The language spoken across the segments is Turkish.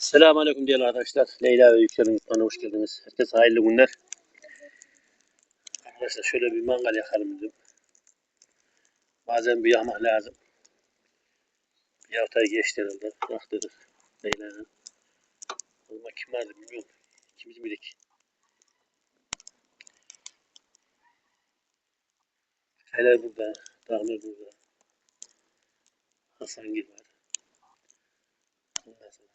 Selamünaleyküm değerli arkadaşlar. Leyla ve Yüksel'in mutfağına hoş geldiniz. Herkese hayırlı günler. Arkadaşlar şöyle bir mangal yakalım dedim. Bazen bir yağmak lazım. Bir haftayı geçti herhalde. Bak dedik Leyla'nın. O zaman kim vardı bilmiyorum. İkimiz miydik? Helal burada. Dağlar burada. Hasan Gil var. Ondan sonra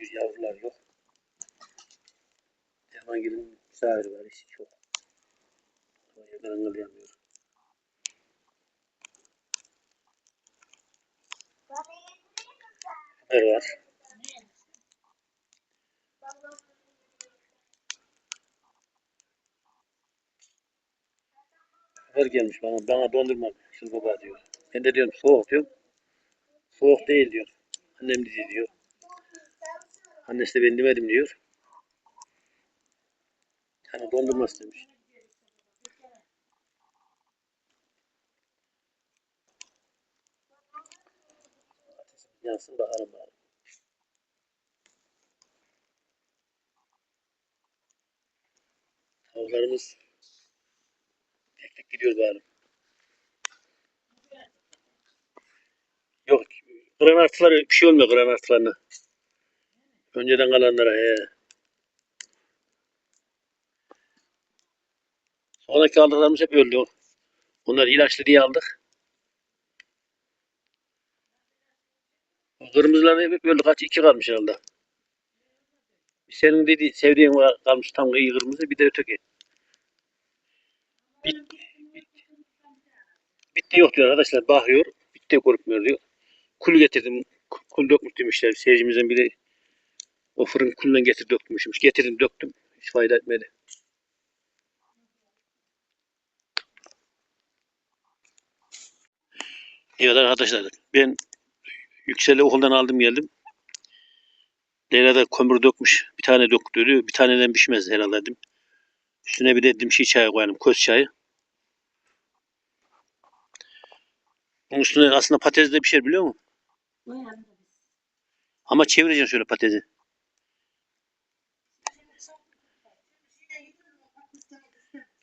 bir yavrular yok. Erman gelin misafiri var, işi çok. Ama yerden angılayamıyor. Ömer var. Ömer gelmiş bana, bana dondurma şu baba diyor. Ben de diyorum soğuk diyorum. Soğuk değil diyor. Annem dedi diyor. Annesi de ben demedim diyor. Yani dondurma istemiş. Yansın bakalım bari. Tavuklarımız tek tek gidiyor bari. Yok, kıran artıları bir şey olmuyor kıran artılarına. Önceden kalanlara he. Sonraki aldıklarımız hep öldü. Onlar ilaçlı diye aldık. O kırmızılar hep öldü. Kaç iki kalmış herhalde. Senin dedi sevdiğin var kalmış tam iyi kırmızı bir de öteki. Bit, bit, bitti yok diyor arkadaşlar bakıyor. Bitti korkmuyor diyor. Kul getirdim. Kul dökmüş demişler. Seyircimizden biri o fırın kulundan getir dökmüşmüş. Getirdim döktüm. Hiç fayda etmedi. Evet arkadaşlar ben Yüksel'i okuldan aldım geldim. Leyla da kömür dökmüş. Bir tane döktü. Bir taneden pişmez herhalde dedim. Üstüne bir de dedim şey çayı koyalım. Köz çayı. Bunun üstüne aslında patates de pişer biliyor musun? Ama çevireceksin şöyle patatesi.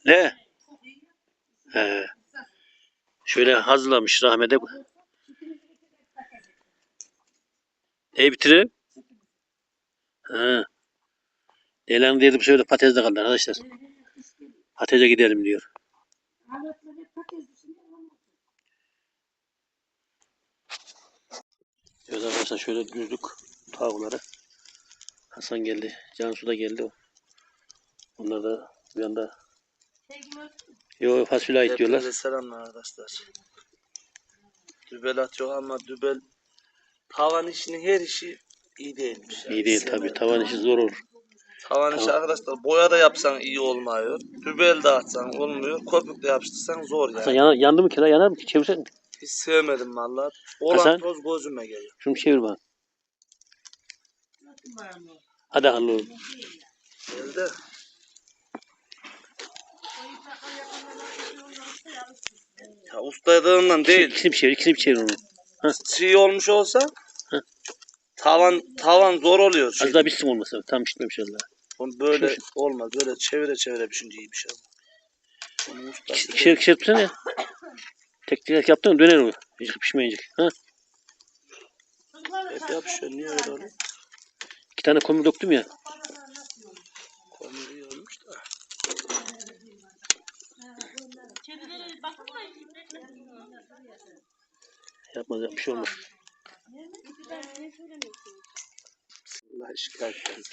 Ne? He. Şöyle hazırlamış rahmete. E bitirelim. Ha. Leyla'nın derdi bu sefer de patates de kaldı arkadaşlar. Patatese gidelim diyor. Evet arkadaşlar şöyle düzdük tavukları. Hasan geldi. Cansu da geldi. Onlar da bir anda Yo fasulye ait diyorlar. Hepinize selamlar arkadaşlar. Dübel atıyor ama dübel tavan işinin her işi iyi değilmiş. yani. İyi değil tabi. Tavan işi zor olur. Tavan işi Tamam. arkadaşlar boya da yapsan iyi olmuyor. Dübel de atsan olmuyor. Köpük de yapıştırsan zor Hasan yani. yana, yandı mı kira yanar mı? Çevirsen? Hiç sevmedim valla. Olan Hasan? toz gözüme geliyor. Şunu çevir bana. Hadi hallo oğlum. Ya ustaydığından değil. İkisini çevir, ikisini çevir onu. Çiğ olmuş olsa tavan tavan zor oluyor. Az Şey. daha bitsin olmasa. Tam pişmemiş Allah. Onu böyle Şu- olmaz. Böyle çevire çevire pişince iyi bir şey. Ustası İkişer ikişer tutsana ya. Tek tek yaptın mı döner o. Hiç pişmeyecek. Ha? hep yapışıyor. Niye öyle oluyor? İki tane kömür döktüm ya. Kömür iyi olmuş da. Yapmaz bir şey olmaz.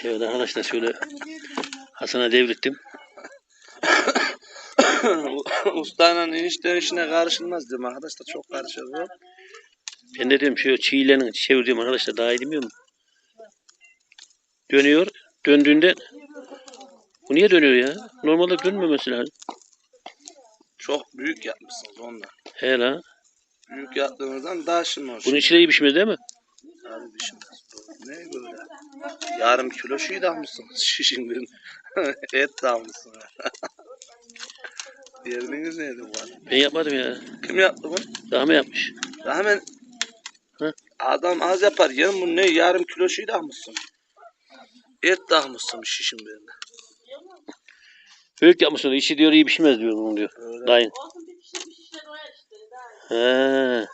Evet arkadaşlar şöyle Hasan'a devrettim. Ustayla enişte işine karışılmaz diyorum arkadaşlar. Çok karışıyor bu. Ben de diyorum şu çiğlerini çeviriyorum arkadaşlar daha iyi demiyor mu? Dönüyor. Döndüğünde bu niye dönüyor ya? Normalde dönmemesi lazım. Çok büyük yapmışsınız ondan. He la. Büyük yaptığınızdan daha şınmış. Bunun içine iyi pişmez değil mi? Abi şey Ne böyle? Yarım kilo şey de almışsınız. Bir et de almışsınız. Yeriniz neydi bu arada? Ben yapmadım ya. Kim yaptı bunu? Daha mı yapmış? Hemen Hı? adam az yapar. Yarın bu ne? Yarım kilo şey dağmışsın. Et dağmışsın şişin birine. Büyük yapmışsın. İşi diyor iyi pişmez diyor bunun diyor. Öyle. Dayın. Olsun bir pişir bir şişe doyar işte. Daha. He.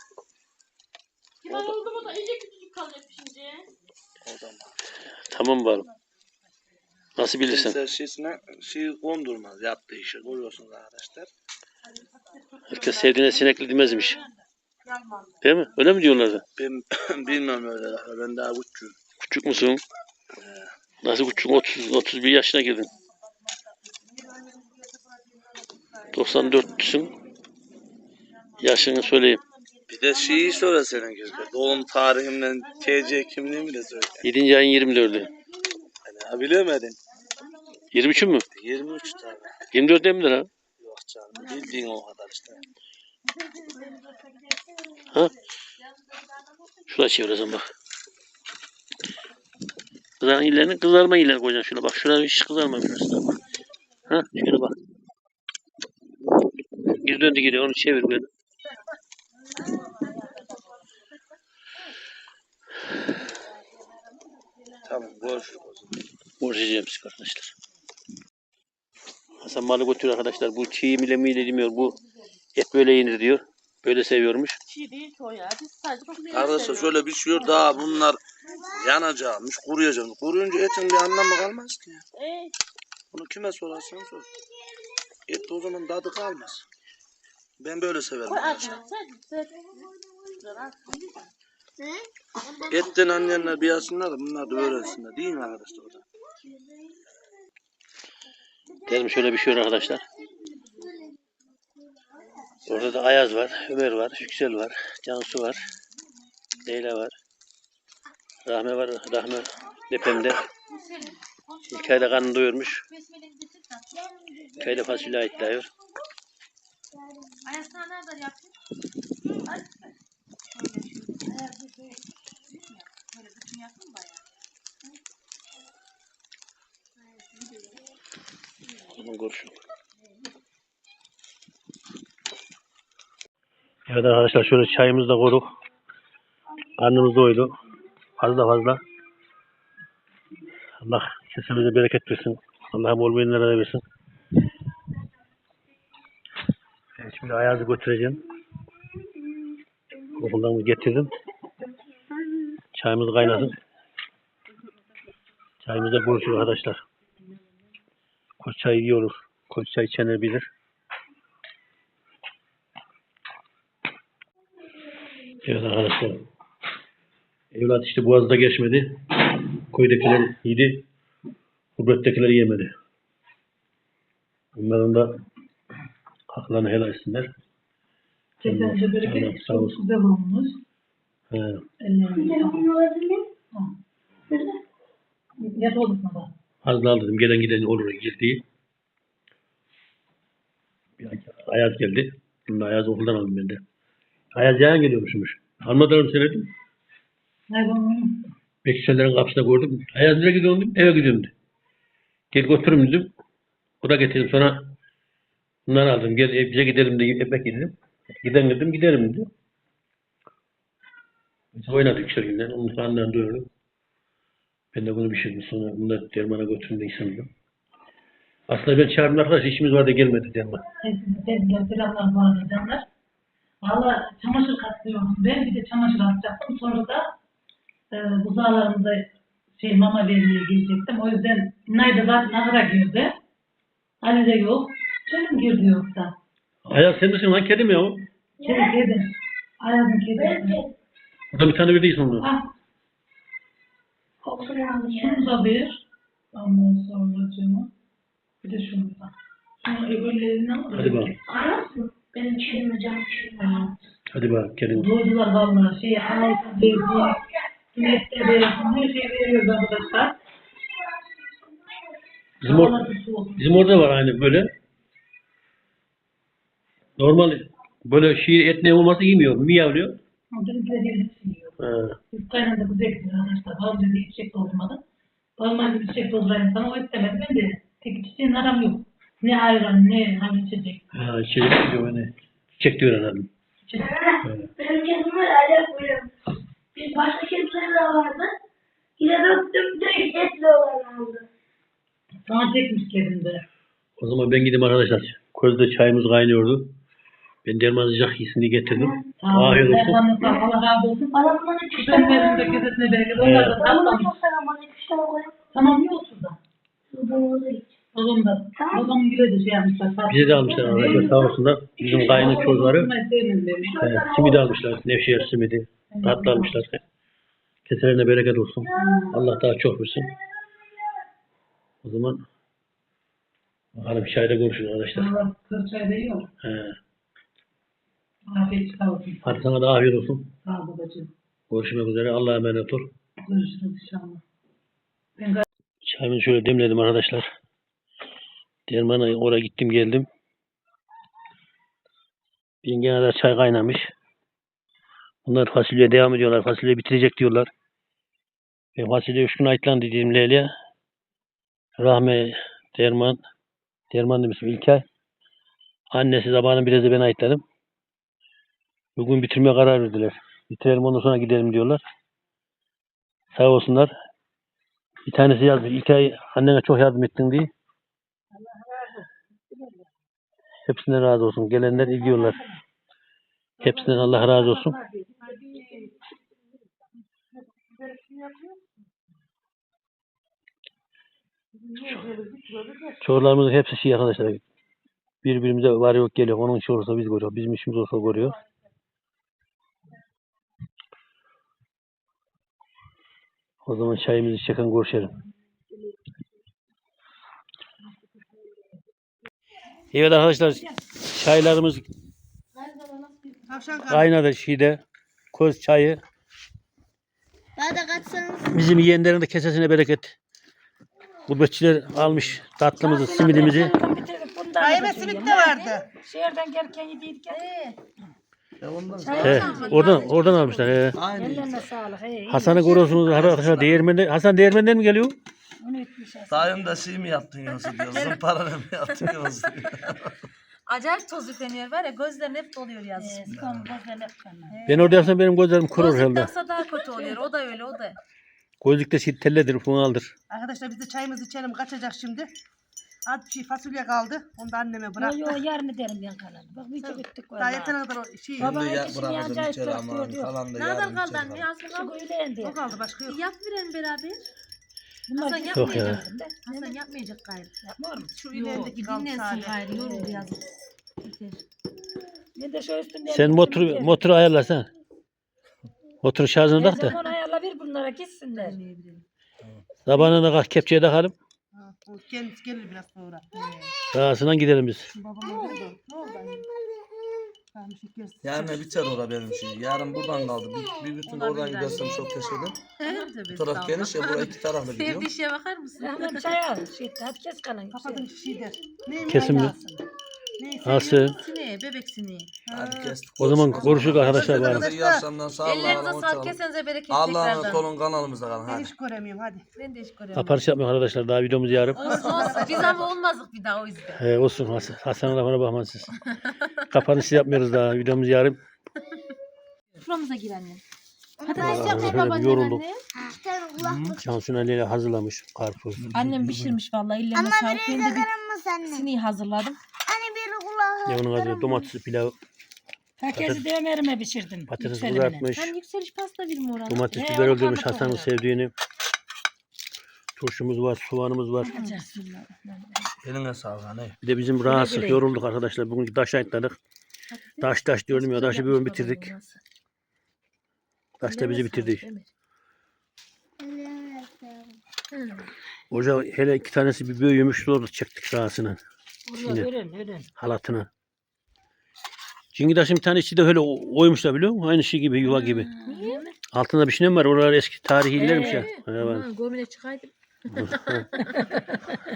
Kibar oldu mu da iyice küçücük kalacak pişince. O zaman. Tamam bakalım. Nasıl bilirsin? Kimse şişine şey kondurmaz. Yaptığı işi. Görüyorsunuz arkadaşlar. Herkes sevdiğine sinekli demezmiş. Değil mi? Öyle mi diyorlardı? Ben bilmem öyle. Ben daha küçüğüm. Küçük musun? Nasıl küçük? 30, 31 yaşına girdin. 94'sün. Yaşını söyleyeyim. Bir de şeyi söyle senin gibi. Doğum tarihimden TC kimliğimi de söyle. 7. ayın 24'ü. Yani, bilemedin. 23'ü mü? 23 tane. 24 değil midir ha? Yok canım. Bildiğin o kadar işte. Ha? Şuraya çevireceğim bak. Kızaran illerini kızarma ileri koyacaksın şuna bak. Şurada hiç kızarma biraz daha. Ha? Şöyle bak. Geri döndü geri onu çevir böyle. Tamam. Uğraşacağım size arkadaşlar. Hasan malı götürüyor arkadaşlar. Bu çiğ mile mile demiyor. Bu et böyle yenir diyor. Böyle seviyormuş. Çiğ değil ki o ya. Biz sadece güzel Arkadaşlar şöyle bir şey daha bunlar yanacakmış, kuruyacakmış. Kuruyunca etin bir anlamı kalmaz ki. Ee, Bunu kime sorarsan sor. Et o zaman tadı kalmaz. Ben böyle severim. koy arkadaşlar. Etten anlayanlar bir yazsınlar da bunlar da öğrensinler. Değil mi arkadaşlar? orada? Dedim şöyle bir şey var arkadaşlar. Orada da Ayaz var, Ömer var, Yüksel var, Cansu var, Leyla var. Rahme var, Rahme depemde. İlkay da karnını doyurmuş. İlkay da fasulye ayıtlıyor. Ayasını nereden yaptın? Ay. Böyle bütün yaptın bayağı. Tamam görüşürüz. Evet arkadaşlar şöyle çayımızı da koyduk. Karnımız doydu. Fazla fazla. Allah kesimize bereket versin. Allah bol beğenilere versin. Evet, şimdi Ayaz'ı götüreceğim. Okuldan getirdim. Çayımız kaynasın. Çayımızda görüşürüz arkadaşlar. Koç çayı yiyoruz. Koç çay içenler bilir. Evet arkadaşlar. Evlat işte boğazda geçmedi. Koydakiler yedi. Gurbettekiler yemedi. Onların da haklarını helal etsinler. Allah bereket sağ çok olsun. güzel olmuş. He. Ellerine sağlık. Ha. Yat olduk mu da? Az daha dedim gelen giden olur girdiği. Bir Ayaz geldi. Şimdi Ayaz okuldan aldım ben de. Ayaz yayan geliyormuşmuş. Almadan söyledim. Bu? Bekçilerin kapısında gördüm. Ayaz nereye gidiyorsun dedim. Eve gidiyorum dedim. Gel götürürüm dedim. O da getirdim. Sonra bunları aldım. Gel ev- bize gidelim de ekmek yedim. Gidelim dedim. Giderim dedi. Biz oynadık günler. Onun karnından doyurdum. Ben de bunu pişirdim. Sonra bunu da dermana götürdüm de istedim. Aslında ben çağırdım arkadaş işimiz vardı gelmedi derman. Sevgiler, selamlar bu arada canlar. Valla çamaşır katlıyorum ben. Bir de çamaşır atacaktım. Sonra da e, buzağlarımıza şey mama vermeye girecektim. O yüzden Nayda zaten ahıra girdi. Ali de yok. Canım girdi yoksa. Ayaz sen misin lan kedi mi ya o? Kedi kedi. Ayaz'ın kedisi. Burada bir tane verdiysen onu. Ah. Şunu da ver. Ondan sonra canım. Bir de şunu da. Şunu öbürlerini al. Hadi bakalım. Arasın. Benim kedime canım. Tamam. Hadi bak kedin. Doydular vallahi. Şey, anaysa verdi. Güneşte verdi. Her şey veriyoruz arkadaşlar. Bizim, or bizim orada var aynı böyle. Normal böyle şiir et ne olmasa yemiyor. Miyavlıyor. Bizimkiler hepsi yiyor. Ha. Biz kaynanda güzel gidiyor arkadaşlar. Babam dedi içecek doldurmadı. Babam dedi içecek doldurayım sana. O istemedi. Ben de tek içeceğin aram yok. Ne ayran ne hani içecek. Ha, şey diyor hani. Çiçek diyor herhalde. Benim var hala böyle. Bir başka kediler de vardı. Yine döktüm direkt etli olan oldu. Sana çekmiş kedimde. O zaman ben gideyim arkadaşlar. Közde çayımız kaynıyordu. Ben derman sıcak iyisini getirdim. Olun. Afiyet olsun. Allah razı olsun. Bana bundan iki üç Ben tane verin de koyayım. kesesine bereket. Onlar da bunu tatlamış. çok seviyorum. Bana iki tane koyayım. Tamam yok şurada. Bunu da iç. O zaman da. O zaman güle de şey yapmışlar. Bize de almışlar arkadaşlar sağ olsunlar. Bizim kayının çocukları Ben sevmem demiş. e, simidi almışlar. Nevşehir simidi. Tatlı almışlar. Keselerine bereket olsun. Allah daha çok versin. O zaman bakalım çayda görüşürüz arkadaşlar. Allah kırçay da yiyor. He. Afiyet olsun. Hadi sana da afiyet olsun. Sağ ol babacığım. Görüşmek üzere. Allah'a emanet ol. Görüşürüz inşallah. Ben Çayımı şöyle demledim arkadaşlar. Dermana oraya gittim geldim. Bir genelde çay kaynamış. Bunlar fasulye devam ediyorlar. Fasulye bitirecek diyorlar. Ben fasulye üç gün ayıtlandı dedim Leyla. Rahme, Derman, Derman demişim İlkay. Annesi zamanın biraz da ben ayıtladım. Bugün bitirmeye karar verdiler. Bitirelim ondan sonra gidelim diyorlar. Sağ olsunlar. Bir tanesi yazmış. İlk ay annene çok yardım ettin diye. Hepsinden razı olsun. Gelenler ilgiyorlar. Hepsinden Allah razı olsun. Çorlarımızın hepsi şey arkadaşlar. Birbirimize var yok geliyor. Onun işi olursa biz görüyoruz. Bizim işimiz olsa görüyor. O zaman çayımızı içerken görüşelim. Evet arkadaşlar çaylarımız kaynadı şeyde. Koz çayı. Daha da kaçsanız. Bizim yiyenlerin de kesesine bereket. Gurbetçiler almış tatlımızı, simidimizi. Kayme simit de vardı. Şehirden gelirken yediydik ya. Ondan He, oradan oradan almışlar. He. Aynı. Ellerine sağlık. He, iyi. Hasan'ı görüyorsunuz arkadaşlar değirmende. Hasan değirmenden mi geliyor? Onu etmiş Hasan. Dayım da şey mi yaptın yoksa diyor. Zımpara mı yaptın yoksa diyor. Acayip toz yükleniyor var ya gözlerin hep doluyor. Ee, gözlerine kanlar. Ben orada yapsam benim gözlerim kurur herhalde. taksa daha kötü oluyor. O da öyle o da. Gözlükte şey telledir, funaldır. Arkadaşlar biz de çayımızı içelim kaçacak şimdi. Az bir şey fasulye kaldı. Onu da anneme bıraktı. Yo yo yarın ederim yan kalanı. Bak bir çok ettik Daha valla. yetene kadar o şey. Baba, Şimdi ya hepsini bırakacağım acayip içeri çok ama diyor. kalan da Ne yarın kadar kaldı içeri anne? kalır. Aslı Şu kaldı. O kaldı başka yok. Yap verelim beraber. Bunlar Hasan bir- Yok ya. yapmayacak. Hasan yapmayacak gayrı. Yapmıyor mu? Şu Yok. ilerideki kaldı Dinlensin sadece. gayrı. Yoruldu yazın. Yeter. Ben de şu üstünde. Sen motoru, motoru ayarla sen. Motoru şarjına tak da. Telefon ayarla bir bunlara gitsinler. Sabahına da kalk kepçeye takalım. Kendisi gelir biraz sonra. Sağısından gidelim biz. Babam orada. Ne oldu anne? Tamam şeker. Yarın biter ora benim şey. Yarın buradan kaldı. Bir, bir bütün de oradan gidersem çok Tövbe Bu taraf geniş ya buraya iki taraflı gidiyor. Sevdiği şeye bakar mısın? Hemen çay al. Şey, hadi kes kalan. Kapadın şey der. Neymiş? Kesin mi? Neyse. Nasıl? Sineği, bebek sineği. Hadi kestik. O zaman görüşürüz arkadaşlar. Bari. İyi akşamlar. Sağ olun. Ellerinize sağlık. Kesenize bereket Allah'a emanet olun kanalımızda kalın. Ben Hadi. hiç göremiyorum hadi. Ben de hiç göremiyorum. Kapanış yapmıyor arkadaşlar. Daha videomuz yarım. Olsun olsun. Biz ama olmazdık bir daha o yüzden. He, olsun Hasan. Hasan'a lafına bakma siz. Kapanışı yapmıyoruz daha. Videomuz yarım. Şuramıza gir anne. Hadi bir babaanne yorulduk. anne. İki tane kulaklık. Cansu Ali'yle hazırlamış karpuz. Annem pişirmiş vallahi ellerine Ama Ben de bir kırmızı anne. sineği hazırladım. Kulağı. Ne onun adı? Domates, pilav, Herkesi de Ömer'ime pişirdin. patates Yükselimine. kızartmış. Hani yükseliş pasta bir mi orada? Domates, He, biber öldürmüş Hasan'ın sevdiğini. Turşumuz var, soğanımız var. Eline sağlık hani. Bir de bizim rahatsız yorulduk arkadaşlar. Bugün taş ayıtladık. Taş taş diyorum ya. Taşı bir bölüm bitirdik. Taş da bizi bitirdi. Hoca hele iki tanesi bir büyümüş doğru çektik rahasına, Yine. Ölen ölen. halatına. Çingidaş'ın bir tane içi de öyle o- oymuşlar biliyor musun? Aynı şey gibi, yuva gibi. Altında bir şey mi var? Oralar eski tarihi illermiş ya. Evet. Gömüle çıkaydım.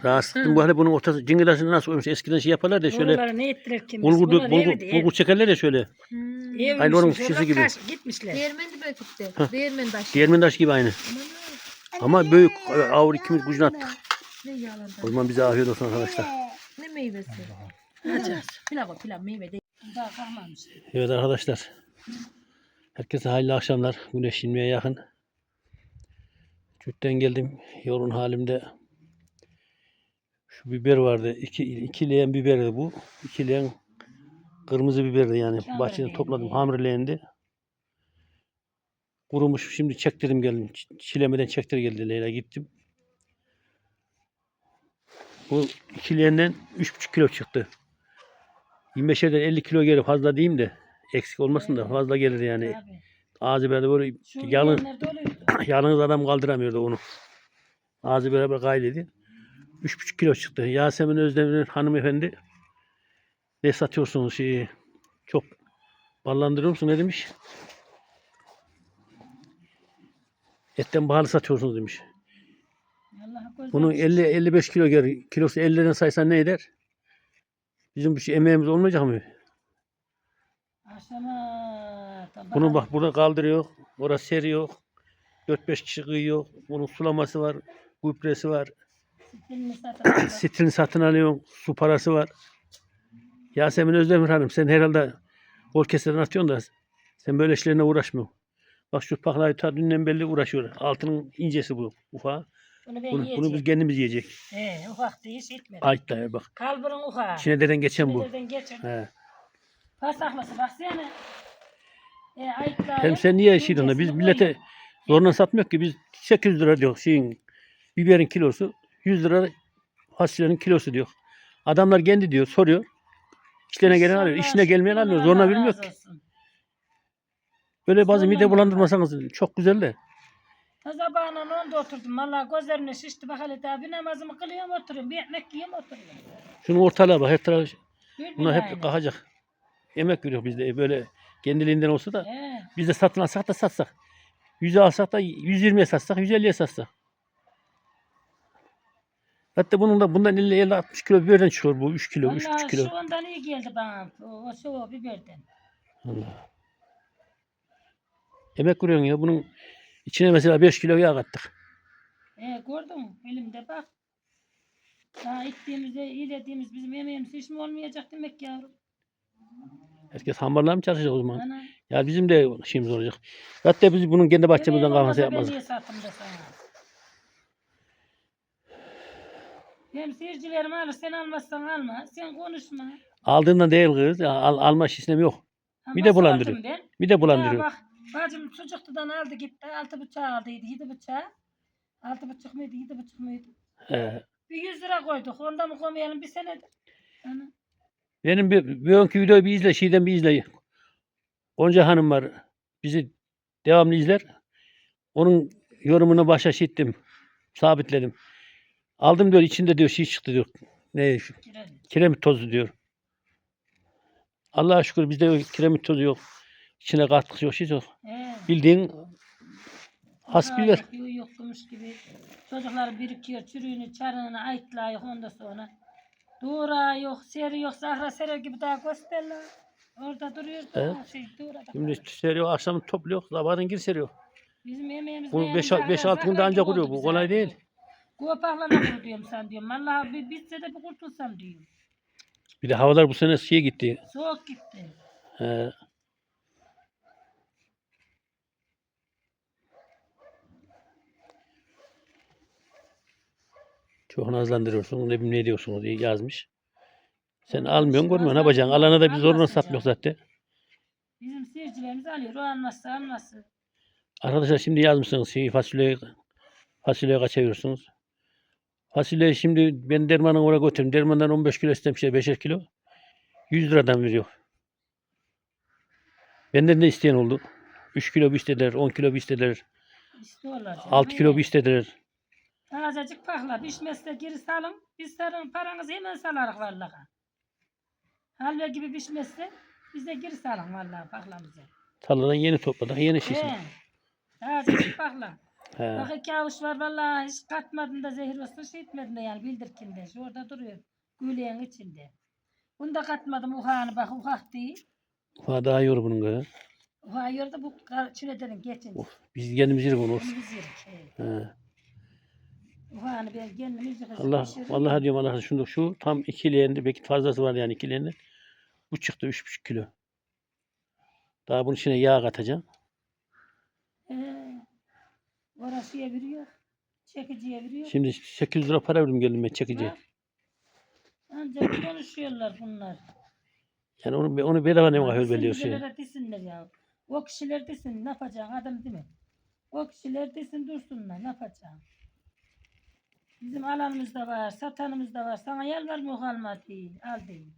Rahatsızlıktım bu hele bunun ortası. Çingidaş'ın nasıl oymuş? Eskiden şey yaparlar da şöyle. Buralara ne ettiler kim? Bulgur, bulgur, bulgur çekerler ya şöyle. Ev Aynı onun şişesi gibi. kaç- Gitmişler. Değirmen de böyle gitti. Değirmen taş. Diğermin taş gibi aynı. Ama büyük. Avur ikimiz gücünü attık. Ne yağlandı? O zaman bize afiyet olsun arkadaşlar. Ne meyvesi? Pilav o pilav meyve değil. Daha kalmamış. Evet arkadaşlar. Herkese hayırlı akşamlar. Güneş inmeye yakın. Çütten geldim. Yorun halimde. Şu biber vardı. İki, iki leğen biberdi bu. İki leğen kırmızı biberdi yani. Bahçeden topladım. Hamurleğendi. Kurumuş. Şimdi çektirdim geldim. Çilemeden çektir geldi Leyla. Gittim. Bu iki leğenden 3,5 kilo çıktı. 25'erden 50 kilo gelir fazla diyeyim de eksik olmasın da fazla gelir yani. Tabii. Ağzı böyle böyle yalın, yalnız adam kaldıramıyordu onu. Ağzı beraber gayledi. 3,5 kilo çıktı. Yasemin Özdemir'in hanımefendi ne satıyorsunuz şeyi çok ballandırıyor musun ne demiş? Etten pahalı satıyorsunuz demiş. Bunun 50 55 kilo gelir. Kilosu 50'den saysan ne eder? Bizim bir şey emeğimiz olmayacak mı? Aşama. Bunu bak burada kaldırıyor. Orası seriyor. 4-5 kişi kıyıyor. Bunun sulaması var. Gübresi var. Stilini satalım. Stilini satın alıyorsun. Su parası var. Yasemin Özdemir Hanım sen herhalde orkestradan atıyorsun da sen böyle işlerine uğraşmıyorsun. Bak şu paklayı ta dünden belli uğraşıyor. Altının incesi bu. Ufa. Bunu ben Bunu, biz kendimiz yiyecek. He, ufak değil, hiç etmedi. Ayıtlar bak. Kalbırın ufağı. İçine deden geçen bu. Nereden geçir? He. Pasaklısı baksana. E, ayıklar. Hem sen niye şey diyorsun da biz millete zorla satmıyor ki biz 800 lira diyor şeyin biberin kilosu 100 lira fasulyenin kilosu diyor. Adamlar kendi diyor soruyor. İşlerine gelen alıyor. işine gelmeyen almıyor. Zorla bilmiyor ki. Böyle bazı mide bulandırmasanız çok güzel de. Sabahına onda oturdum. Valla gözlerimle şişti. Bak hele daha bir namazımı kılıyorum oturuyorum. Bir ekmek yiyorum oturuyorum. Şunun ortalığa bak her taraf Bir bunlar hep kalkacak. Emek veriyor bizde böyle kendiliğinden olsa da He. biz de satın alsak da satsak. 100'e alsak da 120'ye satsak 150'ye satsak. Hatta bunun da bundan 50 50 60 kilo biberden çıkıyor bu 3 kilo 3,5 Valla kilo. şu ondan iyi geldi bana. O, o o biberden. Allah. Emek veriyorsun ya bunun içine mesela 5 kilo yağ kattık. E gördün mü? Elimde bak. Daha ittiğimizde, iyilediğimiz bizim yemeğimiz hiç mi olmayacak demek yavrum? Herkes hamurla mı çalışacak o zaman? Ana. Ya bizim de işimiz olacak. Hatta biz bunun kendi bahçemizden Yemeğim kalması olmasa yapmaz. Ben niye sattım da sana? Benim seyircilerim alır, sen almazsan alma. Sen konuşma. Aldığından değil kız. ya, Al, alma işlemi yok. Ha, Bir de bulandırıyor. Bir de Ya bulandırıyor. bak, bacım çocuktudan aldı gitti. Altı bıçağı aldıydı, yedi bıçağı. Altı buçuk muydu, yedi buçuk muydu? Ee, Bir yüz lira koyduk. Onda mı koymayalım bir senedir? Ana. benim bir, bir önkü videoyu bir izle. Şeyden bir izle. Gonca Hanım var. Bizi devamlı izler. Onun yorumunu başa şey ettim. Sabitledim. Aldım diyor içinde diyor şey çıktı diyor. Ne şu kiremit tozu diyor. Allah'a şükür bizde kiremit tozu yok. İçine katkısı yok şey yok. He. Bildiğin has biber. yok, yok, Yokmuş gibi. Çocuklar birikiyor. Çürüğünü, çarığını ayıtlıyor ondan sonra. Doğra yok, seri yok, sahra seri gibi daha gösterler. Orada duruyor da Evet. şey doğra da. Şimdi seriyor akşam topluyor. Sabahın gir seriyor. Bizim emeğimiz Bu 5-6 günde ancak kuruyor. Bu kolay değil. Kuvapahlana kur diyorum sen diyorum. Vallahi bir bitse de bir kurtulsam diyorum. Bir de havalar bu sene şeye gitti. Soğuk gitti. Ee, çok nazlandırıyorsun. Ne bileyim ne diyorsunuz diye yazmış. Sen almıyorsun görmüyorsun. Ne yapacaksın? Alana da bir zorla Almasın satmıyor zaten. Bizim seyircilerimiz alıyor. O almazsa almazsa. Arkadaşlar şimdi yazmışsınız şeyi fasulyeyi fasulyeye kaça veriyorsunuz? Fasulyeyi şimdi ben dermanın oraya götürdüm. Dermandan 15 kilo istemişler 5'er kilo. 100 liradan veriyor. Benden de isteyen oldu. 3 kilo bir istediler, 10 kilo bir istediler, olacak. 6 kilo bir istediler. Tazecik pahla. Pişmezse geri salın. Biz sarın paranızı hemen salarız vallahi. Halve gibi pişmezse bize geri salın vallahi pahlamızı. Tarladan yeni topladık, yeni şişsin. He. Tazecik pahla. He. Bak iki avuç var vallahi hiç katmadın da zehir olsun şey etmedin de yani bildirkin de. Şu orada duruyor. Güleğin içinde. Bunu da katmadım uhanı bak uhak değil. Daha daha yor bunun kadar. Uhağı yurda bu çiledenin geçin. Of, biz kendimiz yedik onu. Biz yedik. he. He. Ben yiyeceğim. Allah, vallahi diyorum Allah şunu şu tam iki leğendi belki fazlası var yani iki leğendi. Bu çıktı üç buçuk kilo. Daha bunun içine yağ katacağım. Ee, orasıya veriyor. Çekiciye veriyor. Şimdi 800 lira para verdim geldim ben çekici. Bak. Ancak konuşuyorlar bunlar. Yani onu onu bedava ne kadar Desinler, veriyor şey. birilere desinler ya. O kişiler desin ne yapacaksın adam değil mi? O kişiler desin dursunlar ne yapacaksın? Bizim alanımız da var, satanımız da var. Sana yalvarmıyor kalmadı. Al değil.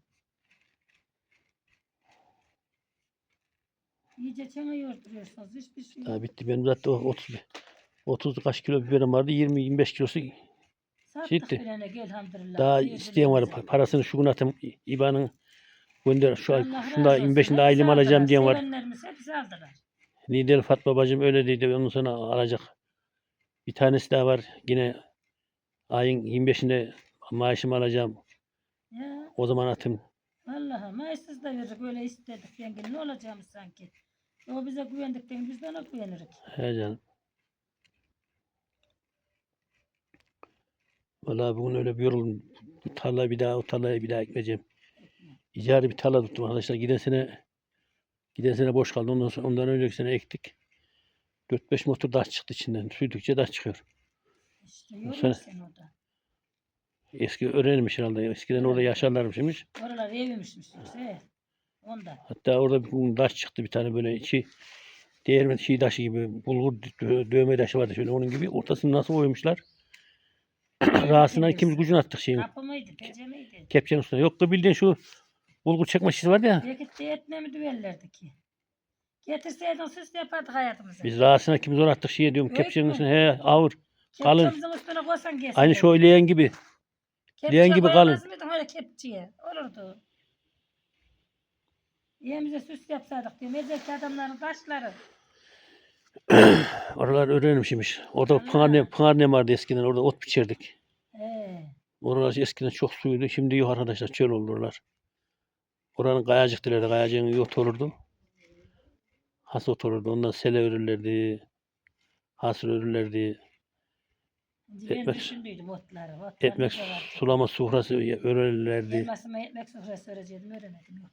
İyice çene yorduruyorsunuz. Hiçbir şey yok. Daha bitti. Benim zaten o 30 30 kaç kilo biberim vardı. 20 25 kilosu Sattık Gitti. bilene daha Birbirimize. isteyen var. Pa- Parasını şu gün atayım. İban'ın gönder. Şu ay, Allah şunda razı olsun. 25'inde Hepsi ailemi aldılar. alacağım diyen var. Sevenlerimiz hepsi aldılar. Lider Fatma bacım öyle dedi. Ondan sonra alacak. Bir tanesi daha var. Yine ayın 25'inde maaşımı alacağım. Ya O zaman atayım. Vallahi mayısız da verir böyle istedik yenge ne olacağımız sanki. O bize güvendikten biz de ona güvenirik. He canım. Vallahi bugün öyle bir yoruldum. Bu tarlayı bir daha, o tarlayı bir daha ekmeyeceğim. İcari bir tarla tuttum arkadaşlar. Giden sene giden sene boş kaldı. Ondan sonra ondan önceki sene ektik. 4-5 motor taş çıktı içinden. Sürdükçe taş çıkıyor. İşte sen orada. Eski öğrenmiş herhalde. Eskiden orada yaşarlarmışmış. Oralar evmişmiş yüksek. Onda. Hatta orada bir gün taş çıktı bir tane böyle içi değirmen şey taşı gibi bulgur dö- dövme taşı vardı şöyle onun gibi. Ortasını nasıl oymuşlar? Rahatsına ikimiz gücünü attık şeyin. Kapı mıydı, pece miydi? Kepçenin üstüne. Yok da bildiğin şu bulgur çekme şişesi vardı ya. Belki de etne mi düvellerdi ki? Getirseydin süs yapardık hayatımıza. Biz rahatsına ikimiz onu attık şeye diyorum. Öyle Kepçenin mi? üstüne he ağır. Kalın. Kepçemizin üstüne koysan geçsin. Aynı şu leğen gibi. Kepçe leğen gibi kalın. koyamaz mıydın öyle kepçeye? Olurdu. Yemize süs yapsaydık diyorum. Ezeki adamların taşları. Oralar öğrenmişmiş. Orada pınar ne, pınar ne vardı eskiden. Orada ot biçerdik. He. Oralar eskiden çok suydu. Şimdi yok arkadaşlar. Çöl oldu oralar. Oranın kayacık dilerdi. Kayacığın yot olurdu. Has ot olurdu. Ondan sele örürlerdi. Hasır örürlerdi. Ekmek- düşündüydüm otları. otları vardı. sulama sufrası örürlerdi. Elmasıma ekmek sofrası örecektim. Öğrenedim yok.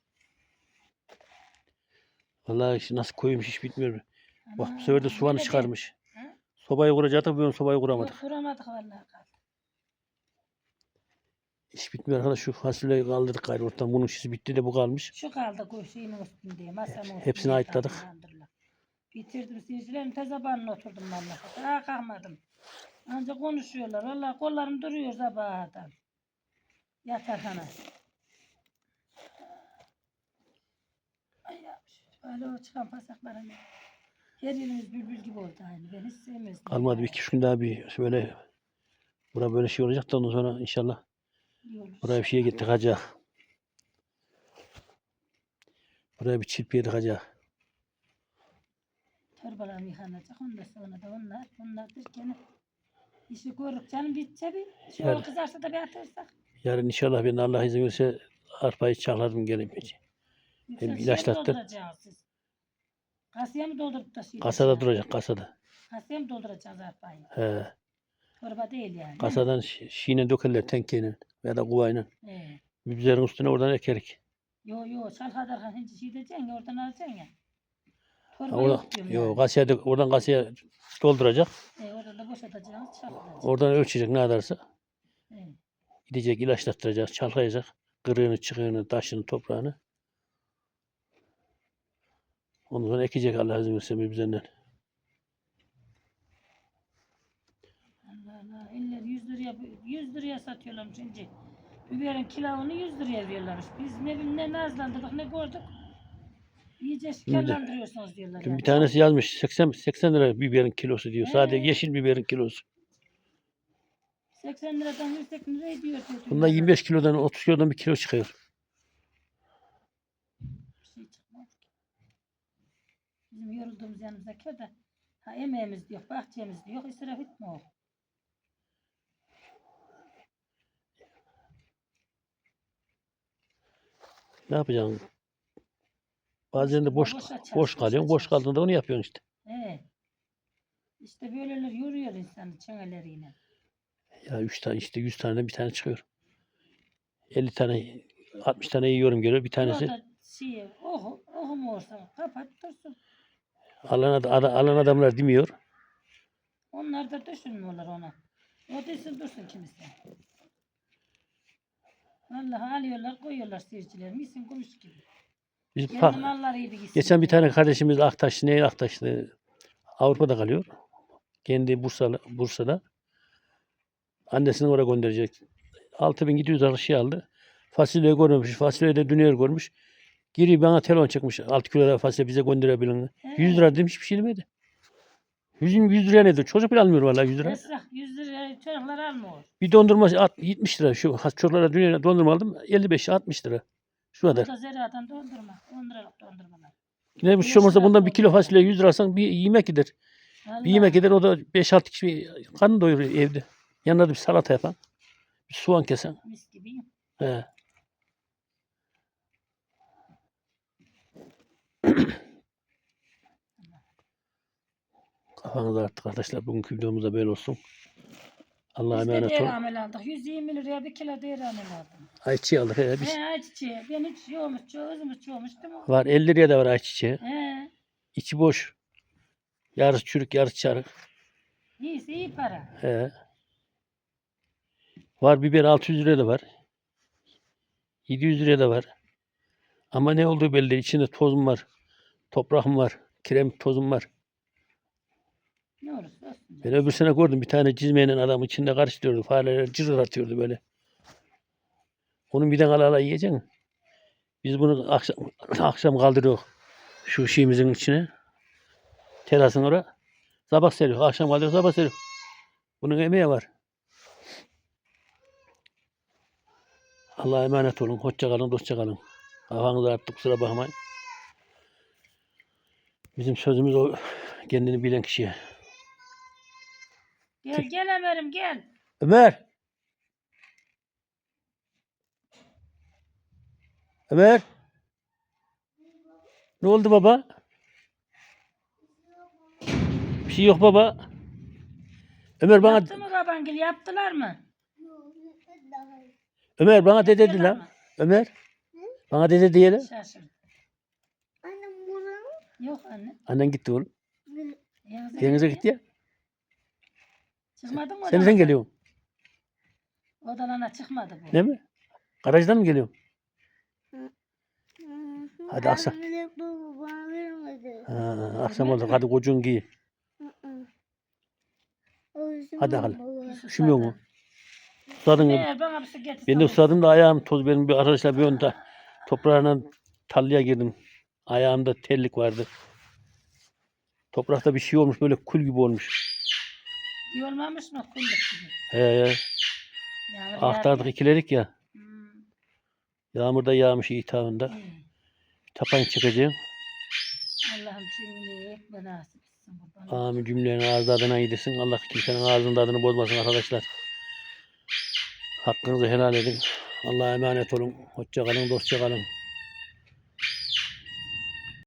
Vallahi işte nasıl koymuş hiç bitmiyor. Bak bu Ana, sefer de de- çıkarmış. Ha? Sobayı kuracaktık. Ben sobayı kuramadık. Yok, kuramadık vallahi. kaldı. Hiç bitmiyor arkadaş. Şu fasulyeyi kaldırdık gayrı ortadan. Bunun işi bitti de bu kalmış. Şu kaldı kuşiğimin üstünde, masamın üstünde. Hepsini ayıtladık. Bitirdim seyircilerim tezabanına oturdum vallahi. Daha kalkmadım. Ancak konuşuyorlar. Vallahi kollarım duruyor sabahdan. Yatakana. Ay yavrum, Öyle o çıkan pasaklara ne? Her yerimiz bülbül gibi oldu aynı. Ben hiç sevmezdim. Kalmadı bir iki gün daha bir şöyle bura böyle şey olacak da ondan sonra inşallah buraya bir şeye gittik hacak. Buraya bir çirpiye tıkacak. Torbalarım yıkanacak. Ondan sonra da onlar, bunlar derken işi görürük canım bitse bir. Şu Yani- kızarsa da bir atarsak. Yarın inşallah ben Allah izin verirse arpayı çakladım gelip. Yüksel Hem şeye ilaçlattı. dolduracaksınız siz? Kasaya mı doldurup şey Kasada yapacaksınız? duracak kasada. Kasaya mı dolduracağız arpayı? He. Torba değil yani. Kasadan şi- şiine dökerler tenkeyle veya da kuvayla. He. Biberin üstüne oradan ekerik. Yo yo çalkadarken hinci şey diyeceksin ya oradan alacaksın ya. Torba Oradan, yok diyorum yo, yani. kasaya, oradan kasaya dolduracak. He, oradan da boşaltacaksınız çalkalayacaksınız. Oradan ölçecek ne kadarsa. He. Gidecek ilaçlattıracak, çalkayacak. Kırığını, çıkığını, taşını, toprağını. Ondan sonra ekecek Allah izin verirse birbirlerinden. Allah Allah. Eller 100 liraya 100 liraya satıyorlar şimdi. Biberin kilosunu 100 liraya veriyorlarmış. Biz ne bileyim ne nazlandırdık ne gördük. İyice şikayetlandırıyorsunuz diyorlar. Dün yani. bir tanesi yazmış 80 80 lira biberin kilosu diyor. Sadece He. yeşil biberin kilosu. 80 liradan 180 lira ediyor. diyor Bundan dünyada. 25 kilodan 30 kilodan bir kilo çıkıyor. Bir şey çıkmaz. Bizim yorulduğumuz yanımıza kör de ha emeğimiz yok, bahçemiz yok, israf etme o. Ne yapacaksın? Bazen de boş Boşa çalış, boş kalıyorsun. Boş çalış. kaldığında onu yapıyorsun işte. He. İşte böyleler yoruyor insanı çengeleriyle. Ya 3 tane işte 100 tane bir tane çıkıyor. 50 tane 60 tane yiyorum geliyor bir tanesi. Orada şey, ohu, ohu mu olsa kapat dursun. Alan, ad- ad- alan adamlar demiyor. Onlar da düşünmüyorlar ona. O desin dursun kimisi. Vallahi alıyorlar koyuyorlar seyirciler. Misin kuruş gibi. Biz Kendi pa- gibi gitsin. geçen bir tane kardeşimiz Aktaş, ne Aktaşlı Avrupa'da kalıyor. Kendi Bursa'da, Bursa'da. Annesini oraya gönderecek. 6700 lira şey aldı. Fasulye görmemiş. Fasulye de dünya görmüş. Giri bana telefon çekmiş. 6 kilo da fasulye bize gönderebilin. 100 lira dedim hiçbir şey demedi. 100, 100 liraya nedir? Çocuk bile almıyor vallahi 100 lira. Esrah 100 liraya çocuklar almıyor. Bir dondurma at- 70 lira. Şu çocuklara dünya dondurma aldım. 55 60 lira. Şu kadar. da zeradan dondurma. 10 liralık dondurmalar. Yine bir şey olmazsa bundan bir kilo fasulye 100 lira alsan bir yemek gider. Bir Vallahi. yemek gider o da 5-6 kişi karnı doyuruyor evde. Yanına da bir salata yapan. Bir soğan kesen. Mis gibi. He. Kafanız artık arkadaşlar. Bugünkü videomuz da böyle olsun. Allah'a Biz de emanet olun. değramel aldık. 120 liraya bir kilo değramel aldım. Ayçiçeği aldık. He, biz. He ayçiçeği. Ben hiç yoğumuş, çoğuzmuş, çoğumuş değil mi? Var 50 liraya da var ayçiçeği. He. İçi boş. Yarısı çürük, yarısı çarık. İyisi iyi para. He. Var biber 600 liraya da var. 700 liraya da var. Ama ne olduğu belli değil. İçinde tozum var. Toprağım var. Krem tozum var. Ben öbür sene gördüm bir tane cizmeyenin adam içinde karıştırıyordu. Fareler cırır atıyordu böyle. Onun bir de ala ala yiyeceksin. Biz bunu akşam, akşam kaldırıyoruz. Şu şeyimizin içine. Terasın oraya. Sabah seriyor. Akşam kaldırıyoruz sabah seriyor. Bunun emeği var. Allah'a emanet olun. Hoşça kalın, dostça kalın. Kafanızı arttı kusura bakmayın. Bizim sözümüz o kendini bilen kişiye. Gel gel Ömer'im gel. Ömer. Ömer. Ne oldu baba? Bir şey yok baba. Ömer bana Yaptı mı babangil yaptılar mı? Ömer bana dede dedi lan. Ömer. Bana dede diyelim. Şaşırdım. Annem bunu Yok anne. Annen gitti oğlum. Denize, Denize gitti ya. Çıkmadın mı Sen nereden geliyorsun? Odalana çıkmadı bu. Ne mi? Garajdan mı geliyorsun? Hadi akşam. Ha, akşam oldu. Hadi kocuğun giy. Hadi hala. Üşümüyor mu? Susadın mı? Ver bana bir su getir. Ben de ısladım da ayağım toz. Benim bir arkadaşlar bir önde toprağına tarlaya girdim. Ayağımda terlik vardı. Toprakta bir şey olmuş böyle kul gibi olmuş. İyi olmamış mı? Kulluk gibi. He. Yağmur Aktardık ikiledik ya. Hmm, Yağmur da yağmış ithamında. iyi. Tapan çıkacağım. Allah'ım cümleyi ekme nasip etsin. Amin cümlenin ağzı adına yedirsin. Allah kimsenin ağzının tadını bozmasın arkadaşlar. Hakkınızı helal edin. Allah'a emanet olun. Hoşça kalın, dostça kalın.